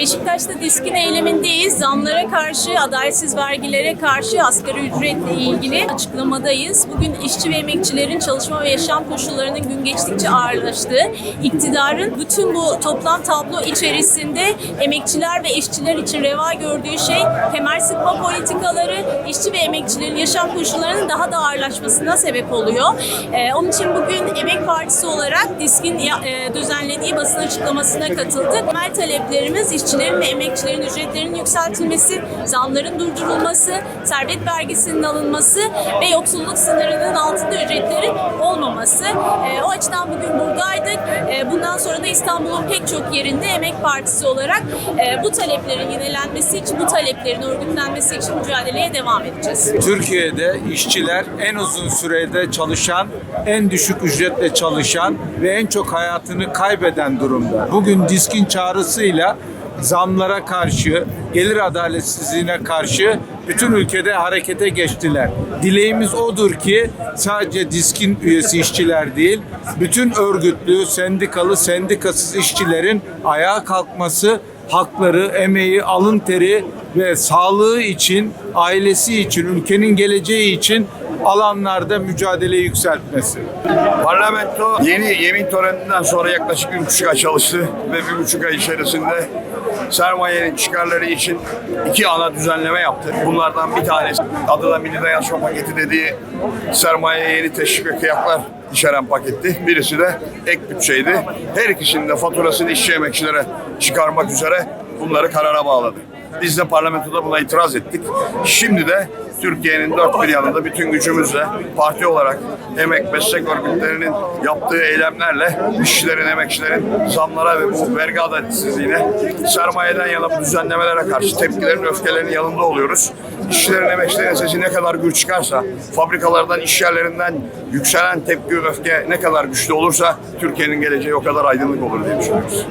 başta diskin eylemindeyiz. Zamlara karşı, adaletsiz vergilere karşı asgari ücretle ilgili açıklamadayız. Bugün işçi ve emekçilerin çalışma ve yaşam koşullarının gün geçtikçe ağırlaştığı, iktidarın bütün bu toplam tablo içerisinde emekçiler ve işçiler için reva gördüğü şey kemer sıkma politikaları, işçi ve emekçilerin yaşam koşullarının daha da ağırlaşmasına sebep oluyor. Ee, onun için bugün Emek Partisi olarak diskin e, düzenlediği basın açıklamasına katıldık. Temel taleplerimiz işçilerin ve emekçilerin ücretlerinin yükseltilmesi, zamların durdurulması, servet vergisinin alınması ve yoksulluk sınırının altında ücretlerin olmaması. Ee, o açıdan bugün buradaydık. Ee, bundan sonra da İstanbul'un pek çok yerinde Emek Partisi olarak e, bu taleplerin yenilenmesi için, bu taleplerin örgütlenmesi için mücadeleye devam edeceğiz. Türkiye'de işçiler en uzun sürede çalışan, en düşük ücretle çalışan ve en çok hayatını kaybeden durumda. Bugün diskin çağrısıyla zamlara karşı, gelir adaletsizliğine karşı bütün ülkede harekete geçtiler. Dileğimiz odur ki sadece diskin üyesi işçiler değil, bütün örgütlü, sendikalı, sendikasız işçilerin ayağa kalkması, hakları, emeği, alın teri ve sağlığı için, ailesi için, ülkenin geleceği için alanlarda mücadele yükseltmesi. Parlamento yeni yemin töreninden sonra yaklaşık bir buçuk ay çalıştı ve bir buçuk ay içerisinde sermayenin çıkarları için iki ana düzenleme yaptı. Bunlardan bir tanesi adı da Milli Dayanışma Paketi dediği sermayeye yeni teşvik ve kıyaklar içeren paketti. Birisi de ek bütçeydi. Her ikisinin de faturasını işçi emekçilere çıkarmak üzere bunları karara bağladı. Biz de parlamentoda buna itiraz ettik. Şimdi de Türkiye'nin dört bir yanında bütün gücümüzle parti olarak emek meslek örgütlerinin yaptığı eylemlerle işçilerin, emekçilerin zamlara ve bu vergi adaletsizliğine sermayeden yana bu düzenlemelere karşı tepkilerin, öfkelerinin yanında oluyoruz. İşçilerin, emekçilerin sesi ne kadar gür çıkarsa, fabrikalardan, iş yerlerinden yükselen tepki, öfke ne kadar güçlü olursa Türkiye'nin geleceği o kadar aydınlık olur diye düşünüyoruz.